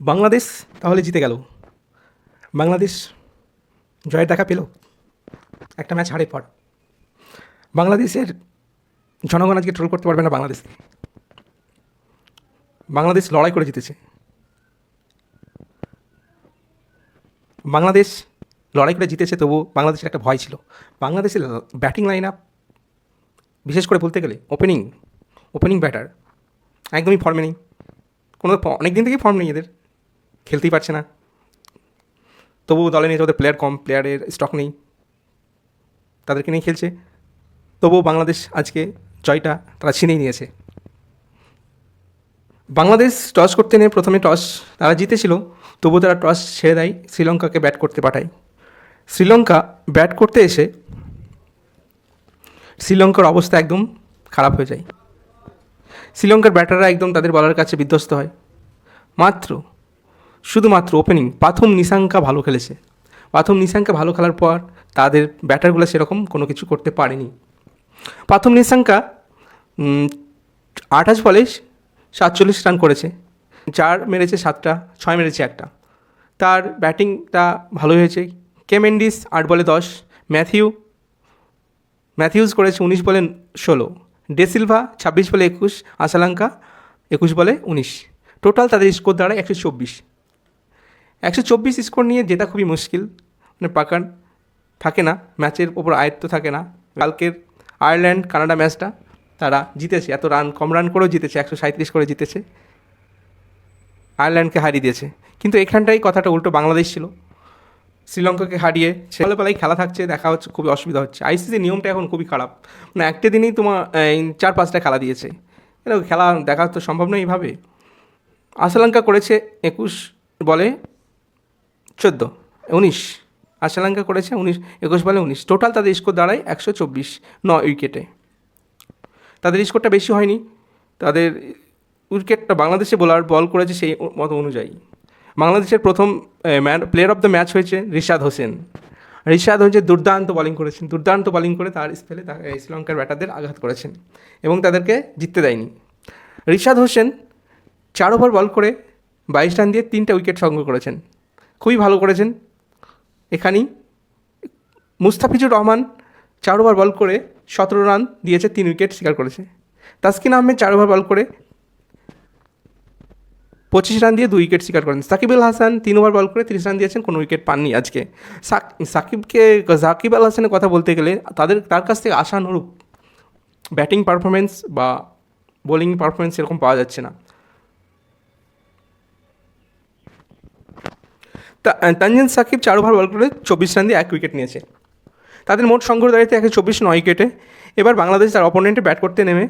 বাংলাদেশ তাহলে জিতে গেল। বাংলাদেশ জয়ের দেখা পেল। একটা ম্যাচ হারের পর বাংলাদেশের জনগণ আজকে ট্রোল করতে পারবে না বাংলাদেশকে বাংলাদেশ লড়াই করে জিতেছে। বাংলাদেশ লড়াই করে জিতেছে, তবু বাংলাদেশের একটা ভয় ছিল। বাংলাদেশের ব্যাটিং লাইন আপ বিশেষ করে বলতে গেলে ওপেনিং ওপেনিং ব্যাটার একদমই ফর্মে নেই। কোনো অনেক দিন থেকেই ফর্ম নেই এদের। খেলতেই পারছে না। তবু দলে নিয়ে ওদের প্লেয়ার কম প্লেয়ারের স্টক নেই। তাদেরকে নিয়ে খেলছে। তবুও বাংলাদেশ আজকে জয়টা তারা ছিনেই নিয়েছে। বাংলাদেশ টস করতে নিয়ে প্রথমে টস তারা জিতেছিল। তবু তারা টস ছেড়ে দেয়, শ্রীলঙ্কাকে ব্যাট করতে পাঠায়। শ্রীলঙ্কা ব্যাট করতে এসে শ্রীলঙ্কার অবস্থা একদম খারাপ হয়ে যায়। শ্রীলঙ্কার ব্যাটাররা একদম তাদের বলার কাছে বিধ্বস্ত হয়। মাত্র শুধুমাত্র ওপেনিং প্রথম নিশাঙ্কা ভালো খেলেছে। প্রথম নিশাঙ্কা ভালো খেলার পর তাদের ব্যাটারগুলো সেরকম কোনো কিছু করতে পারেনি। প্রথম নিশাঙ্কা আঠাশ বলে সাতচল্লিশ রান করেছে। চার মেরেছে সাতটা, ছয় মেরেছে একটা। তার ব্যাটিংটা ভালো হয়েছে। কেমেন্ডিস আট বলে দশ ম্যাথিউ ম্যাথিউস করেছে উনিশ বলে ষোলো। ডেসিলভা ছাব্বিশ বলে একুশ আসালাঙ্কা একুশ বলে উনিশ। টোটাল তাদের স্কোর দাঁড়ায় একশো চব্বিশ। একশো চব্বিশ স্কোর নিয়ে জেতা খুবই মুশকিল। মানে পাকান থাকে না, ম্যাচের ওপর আয়ত্ত থাকে না। কালকের আয়ারল্যান্ড কানাডা ম্যাচটা তারা জিতেছে, এত রান, কম রান করেও জিতেছে, একশো সাঁত্রিশ করে জিতেছে। আয়ারল্যান্ডকে হারিয়ে দিয়েছে। কিন্তু এখানটাই কথাটা উল্টো বাংলাদেশ ছিল। শ্রীলঙ্কাকে হারিয়ে ছেলে বেলায় খেলা থাকছে, দেখা হচ্ছে, খুবই অসুবিধা হচ্ছে। আইসিসি নিয়মটা এখন খুবই খারাপ। মানে একটা দিনই তোমার চার পাঁচটা খেলা দিয়েছে। খেলা দেখা তো সম্ভব নয় এইভাবে। আশালঙ্কা করেছে একুশ বলে চোদ্দ, উনিশ, আশালঙ্কা করেছে উনিশ, একুশ বলে উনিশ। টোটাল তাদের স্কোর দাঁড়ায় একশো চব্বিশ ন উইকেটে। তাদের স্কোরটা বেশি হয়নি। তাদের উইকেটটা বাংলাদেশে বোলার বল করেছে সেই মতো অনুযায়ী। বাংলাদেশের প্রথম man player of the match হয়েছে রিশাদ হোসেন। রিশাদ হয়েছে দুর্দান্ত বোলিং করেছেন। দুর্দান্ত বোলিং করে তার স্পেলে শ্রীলঙ্কার ব্যাটারদের আঘাত করেছেন এবং তাদেরকে জিততে দেয়নি। রিশাদ হোসেন চার ওভার বল করে বাইশ রান দিয়ে তিনটা উইকেট সংগ্রহ করেছেন। খুবই ভালো করেছেন। এখানেই মুস্তাফিজুর রহমান চার ওভার বল করে সতেরো রান দিয়েছে, তিন উইকেট শিকার করেছে। তাসকিন আহমেদ চার ওভার বল করে পঁচিশ রান দিয়ে দুই উইকেট শিকার করেন। সাকিব আল হাসান তিন ওভার বল করে তিরিশ রান দিয়েছেন, কোনো উইকেট পাননি আজকে। সাকিবকে, সাকিব আল হাসানের কথা বলতে গেলে তাদের, তার কাছ থেকে আশানুরূপ ব্যাটিং পারফরমেন্স বা বোলিং পারফরমেন্স এরকম পাওয়া যাচ্ছে না। তানজিন সাকিব চার ওভার বল করে চব্বিশ রান দিয়ে এক উইকেট নিয়েছে। তাদের মোট সংগ্রহ দাঁড়িয়েছে একশো চব্বিশ নয় উইকেটে। এবার বাংলাদেশ তার অপোনেন্টে ব্যাট করতে নেমে।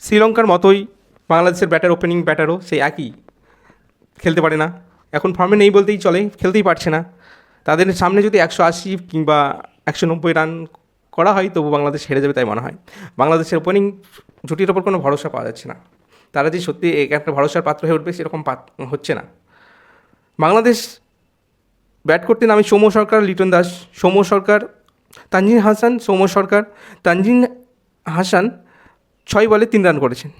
শ্রীলঙ্কার মতোই বাংলাদেশের ব্যাটার ওপেনিং ব্যাটারও সেই একই। খেলতে পারে না। এখন ফর্মে নেই বলতেই চলে, খেলতেই পারছে না। তাদের সামনে যদি একশো আশি কিংবা একশো নব্বই রান করা হয়, তবু বাংলাদেশ হেরে যাবে তাই মনে হয়। বাংলাদেশের ওপেনিং জুটির ওপর কোনো ভরসা পাওয়া যাচ্ছে না। তারা যে সত্যি এক একটা ভরসার পাত্র হয়ে উঠবে, সেরকম হচ্ছে না। বাংলাদেশ ব্যাট করতে নামে সৌম্য সরকার, লিটন দাস। সৌম্য সরকার, তানজিন হাসান, সৌম্য সরকার, তানজিন হাসান ছয় বলে তিন রান করেছেন।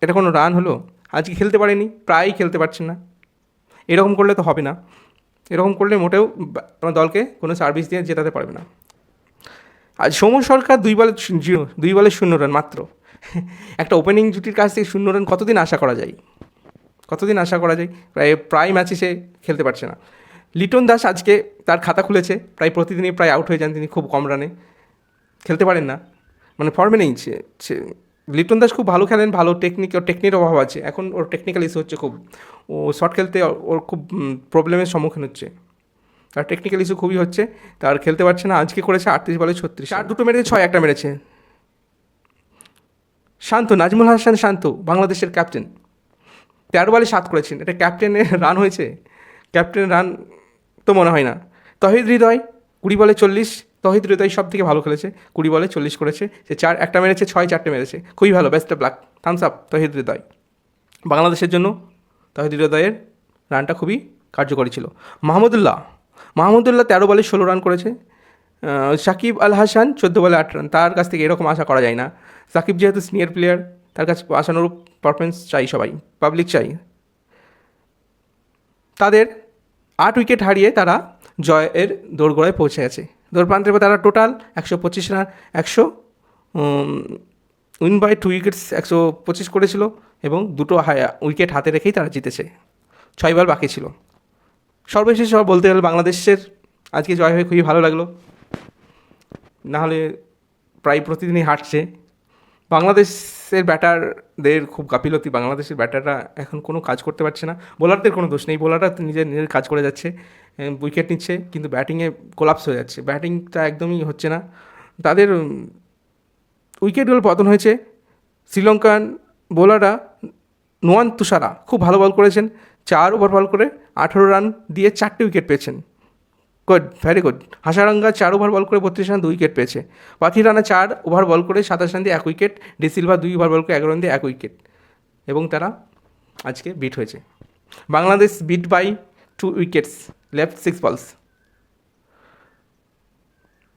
এটা কোনো রান হলো? আজকে খেলতে পারেনি, প্রায়ই খেলতে পারছেন না। এরকম করলে তো হবে না। এরকম করলে মোটেও তোমার দলকে কোনো সার্ভিস দিয়ে জেতাতে পারবে না। আজ সৌম্য সরকার দুই বলে দুই বলে শূন্য রান মাত্র। একটা ওপেনিং জুটির কাছ থেকে শূন্য রান কতদিন আশা করা যায়? কতদিন আশা করা যায়? প্রায় প্রায় ম্যাচে সে খেলতে পারছে না। লিটন দাস আজকে তার খাতা খুলেছে, প্রায় প্রতিদিনই প্রায় আউট হয়ে যান তিনি খুব কম রানে খেলতে পারেন না। মানে ফর্মে নেই। লিটন দাস খুব ভালো খেলেন, ভালো টেকনিক ওর টেকনিকের অভাব আছে। এখন ওর টেকনিক্যাল ইস্যু হচ্ছে খুব। ও শর্ট খেলতে ওর খুব প্রবলেমের সম্মুখীন হচ্ছে। তার টেকনিক্যাল ইস্যু খুবই হচ্ছে। তার খেলতে পারছে না। আজকে করেছে আটত্রিশ বলে ছত্রিশ। আর দুটো মেরেছে, ছয় একটা মেরেছে। শান্ত, নাজমুল হাসান শান্ত, বাংলাদেশের ক্যাপ্টেন তেরো বলে সাত করেছেন। এটা ক্যাপ্টেনের রান হয়েছে। ক্যাপ্টেন রান তো মনে হয় না। তহিদ হৃদয়, কুড়ি বলে চল্লিশ। তহিদ হৃদয় সব থেকে ভালো খেলেছে। কুড়ি বলে চল্লিশ করেছে। সে চার একটা মেরেছে, ছয় চারটে মেরেছে। খুবই ভালো best of luck thumbs up Towhid Hridoy. বাংলাদেশের জন্য তহিদ হৃদয়ের রানটা খুবই কার্যকরী ছিল। মাহমুদুল্লাহ। মাহমুদুল্লাহ তেরো বলে ষোলো রান করেছে। সাকিব আল হাসান চোদ্দ বলে আট রান তার কাছ থেকে এরকম আশা করা যায় না। সাকিব যেহেতু সিনিয়র প্লেয়ার তার কাছে আশানুরূপ পারফরমেন্স চাই সবাই পাবলিক চাই। তাদের আট উইকেট হারিয়ে তারা জয়ের দোরগোড়ায় পৌঁছে গেছে। দৌড়প্রান্তের পর তারা টোটাল একশো পঁচিশ রান, একশো উইন বাই টু উইকেটস একশো পঁচিশ করেছিল এবং দুটো উইকেট হাতে রেখেই তারা জিতেছে। ছয় বল বাকি ছিল। সর্বশেষ বলতে গেলে বাংলাদেশের আজকে জয় হয়ে খুবই ভালো লাগল। নাহলে প্রায় প্রতিদিনই হাঁটছে। বাংলাদেশের ব্যাটারদের খুব গাফিলতি, বাংলাদেশের ব্যাটাররা এখন কোনো কাজ করতে পারছে না। বোলারদের কোনো দোষ নেই বোলাররা নিজের নিজের কাজ করে যাচ্ছে উইকেট নিচ্ছে, কিন্তু ব্যাটিংয়ে কোলাপস হয়ে যাচ্ছে। ব্যাটিংটা একদমই হচ্ছে না। তাদের উইকেটগুলো পতন হয়েছে। শ্রীলঙ্কান বোলাররা নোয়ান তুষারা খুব ভালো বল করেছেন, চার ওভার বল করে আঠেরো রান দিয়ে চারটে উইকেট পেয়েছেন। গুড ভেরি গুড হাসারঙ্গা চার ওভার বল করে বত্রিশ রান, দুই উইকেট পেয়েছে। পাথি রানা চার ওভার বল করে সাতাশ রান দিয়ে এক উইকেট। ডিসিলভা দুই ওভার বল করে এগারো রান দিয়ে এক উইকেট। এবং তারা আজকে বিট হয়েছে। Bangladesh beat by two wickets left six balls